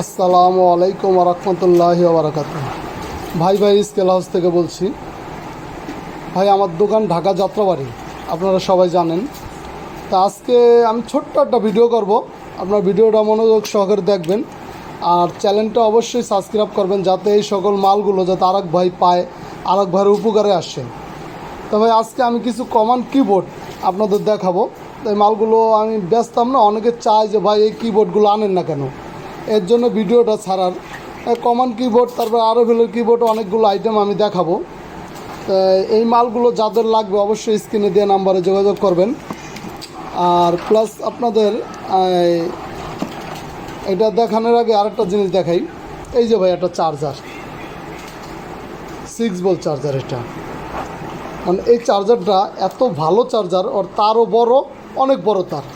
আসসালামু আলাইকুম রহমতুল্লাহ বারাকাত ভাই ভাই, স্কেল হাউস থেকে বলছি। ভাই, আমার দোকান ঢাকা যাত্রাবাড়ি। আপনারা সবাই জানেন। তা আজকে আমি ছোট্ট একটা ভিডিও করব। আপনার ভিডিওটা মনোযোগ সহকারে দেখবেন। আর চ্যানেলটা অবশ্যই সাবস্ক্রাইব করবেন যাতে এই সকল মালগুলো যাতে আরেক ভাই পায়, আরেক ভাইয়ের উপকারে আসে। তবে আজকে আমি কিছু কমন কিবোর্ড আপনাদের দেখাবো। এই মালগুলো আমি ব্যস্তাম না অনেকে চায় যে ভাই এই কিবোর্ডগুলো আনেন না কেন। এর জন্য ভিডিওটা ছাড়ার। কমন কিবোর্ড তারপর আরও ভেলের কিবোর্ড অনেকগুলো আইটেম আমি দেখাবো। এই মালগুলো যাদের লাগবে অবশ্যই স্ক্রিনে দেওয়া নাম্বারে যোগাযোগ করবেন। আর প্লাস আপনাদের এটা দেখানোর আগে আরেকটা জিনিস দেখাই। এই যে ভাই, একটা চার্জার সিক্স বল চার্জার এটা। মানে এই চার্জারটা এত ভালো চার্জার ওর তারও বড়, অনেক বড় তার।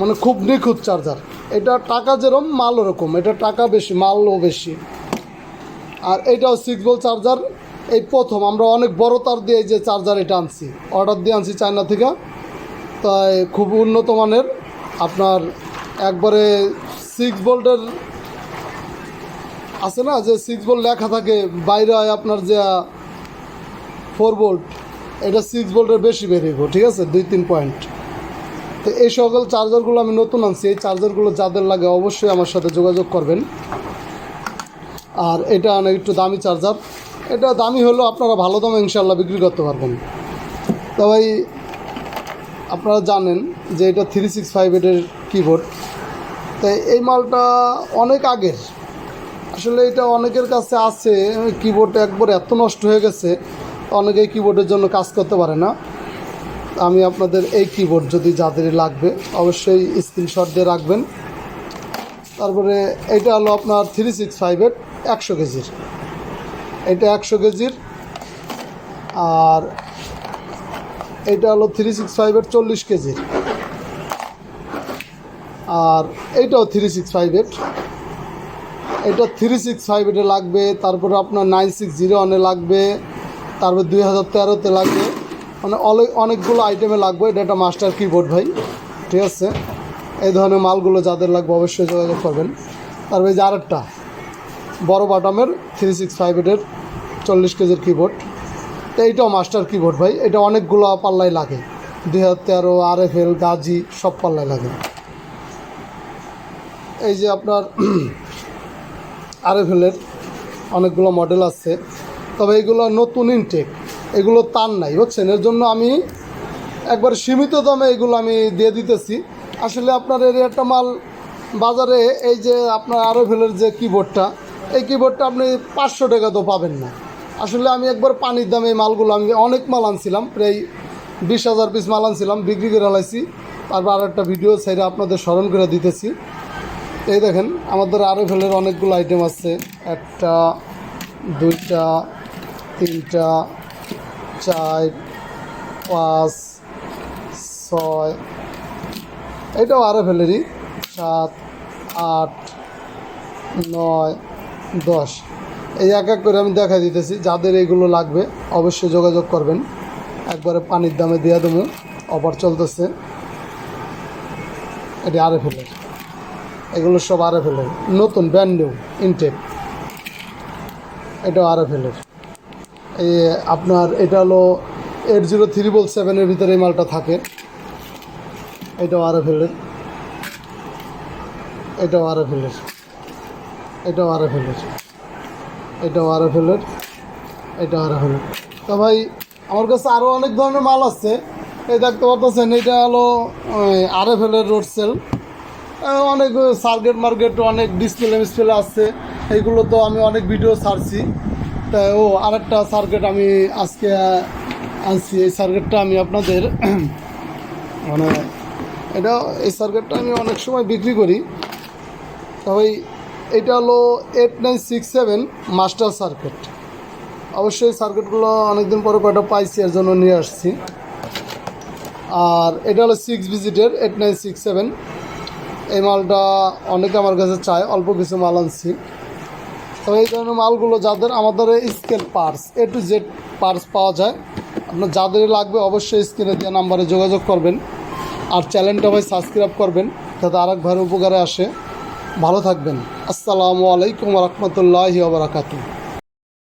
মানে খুব নিখুঁত চার্জার এটা টাকা যেরকম মাল ওরকম। এটা টাকা বেশি, মালও বেশি। আর এটাও সিক্স বল চার্জার এই প্রথম। আমরা অনেক বড় তার দিয়ে যে চার্জার এটা আনছি। অর্ডার দিয়ে আনছি চায়না থেকে। তাই খুব উন্নত মানের। আপনার একবারে সিক্স ভোল্টের আছে না, যে সিক্স ভোল্ট লেখা থাকে, বাইরে হয় আপনার যে ফোর ভোল্ট এটা সিক্স ভোল্টের বেশি বেরিয়ে ঠিক আছে? দুই, তিন পয়েন্ট তো এই সকল চার্জারগুলো আমি নতুন আনছি। এই চার্জারগুলো যাদের লাগে অবশ্যই আমার সাথে যোগাযোগ করবেন। আর এটা অনেক একটু দামি চার্জার এটা দামি হলেও আপনারা ভালো দামে ইনশাল্লাহ বিক্রি করতে পারবেন। তো ভাই, আপনারা জানেন যে এটা থ্রি সিক্স ফাইভ এর কিবোর্ড তাই এই মালটা অনেক আগের। আসলে এটা অনেকের কাছে আছে। কিবোর্ড একবার এত নষ্ট হয়ে গেছে। অনেকেই কিবোর্ডের জন্য কাজ করতে পারে না। আমি আপনাদের এই কিবোর্ড যদি যাদের লাগবে, অবশ্যই স্ক্রিনশট দিয়ে রাখবেন। তারপরে এটা হলো আপনার থ্রি সিক্স ফাইভের একশো কেজির। এটা একশো কেজির। আর এটা হলো থ্রি সিক্স ফাইভের চল্লিশ কেজির। আর এইটাও থ্রি সিক্স ফাইভের এটা থ্রি সিক্স ফাইভ লাগবে, তারপরে আপনার নাইন সিক্স জিরো ওয়ানে লাগবে, তারপর দুই হাজার তেরোতে লাগবে। মানে অনেক অনেকগুলো আইটেমে লাগবে। এটা একটা মাস্টার কিবোর্ড ভাই। ঠিক আছে? এই ধরনের মালগুলো যাদের লাগবে অবশ্যই যোগাযোগ করবেন। তারপরে যে আরেকটা, বড় বাটামের থ্রি সিক্স ফাইভ এর চল্লিশ কেজির কিবোর্ড এইটাও মাস্টার কিবোর্ড ভাই। এটা অনেকগুলো পাল্লাই লাগে। দুই হাজার তেরো আর এফ এল গাজি, সব পাল্লায় লাগে। এই যে আপনার আর এফ এলের অনেকগুলো মডেল আছে। তবে এইগুলো নতুন ইনটেক এগুলো তার নাই, বুঝছেন? এর জন্য আমি একবার সীমিত দামে এগুলো আমি দিয়ে দিতেছি। আসলে আপনার এর একটা মাল বাজারে এই যে আপনার আরএফএলের যে কিবোর্ডটা এই কিবোর্ডটা আপনি পাঁচশো টাকা তো পাবেন না। আসলে আমি একবার পানির দামে এই মালগুলো, আমি অনেক মাল আনছিলাম, প্রায় বিশ হাজার পিস মাল আনছিলাম, বিক্রি করে লাইছি তারপর আর একটা ভিডিও সাইডে আপনাদের স্মরণ করে দিতেছি। এই দেখেন, আমাদের আরও ফেলের অনেকগুলো আইটেম আছে। একটা, দুইটা, তিনটা চার, পাঁচ, ছয়, এটাও আরও ফেলেরই সাত, আট, নয়, দশ। এই এক এক করে আমি দেখা দিতেছি, যাদের এইগুলো লাগবে অবশ্যই যোগাযোগ করবেন। একবারে পানির দামে দিয়ে দেবো, অফার চলতেছে। এটি আরও ফেলের এগুলো সব আরে ফেলের নতুন ব্র্যান্ড নিউ ইনটেক এটাও আরে ফেলের আপনার এটা হলো এইট জিরো থ্রি বল সেভেনের ভিতরে এই মালটা থাকে। এটাও আরে ফেলের এটাও আরে ফেলের এটাও আরে ফেলের এটাও আরে ফেলের এটাও আরে ফেলের তো ভাই, আমার কাছে আরও অনেক ধরনের মাল আছে। এই দেখতে পাচ্ছেন এটা হলো আরে ফেলের রোড সেল অনেক সার্কেট মার্কেট অনেক ডিসপ্লে মিসপ্লে আসছে এইগুলো তো আমি অনেক ভিডিও ছাড়ছি। তা ও আরেকটা সার্কেট আমি আজকে আনছি। এই সার্কেটটা আমি আপনাদের মানে এটা, এই সার্কেটটা আমি অনেক সময় বিক্রি করি। তবে এটা হলো eight nine six seven master circuit অবশ্যই সার্কিটগুলো অনেকদিন পরে কয়টা পাইছি, এর জন্য নিয়ে আসছি। আর এটা হলো সিক্স ভিজিটের এইট নাইন সিক্স সেভেন এই মালটা অনেকে আমার কাছে চায়, অল্প কিছু মাল আনছি। তো এই ধরনের মালগুলো যাদের আমাদের scale parts A to Z parts পাওয়া যায়, আপনার যাদের লাগবে অবশ্যই স্ক্রিনে দেওয়া নাম্বারে যোগাযোগ করবেন। আর চ্যানেলটা ভাই সাবস্ক্রাইব করবেন, যাতে আরেক ভাইয়ের উপকারে আসে। ভালো থাকবেন। আসসালামু আলাইকুম রহমতুল্লাহি বারাকাতু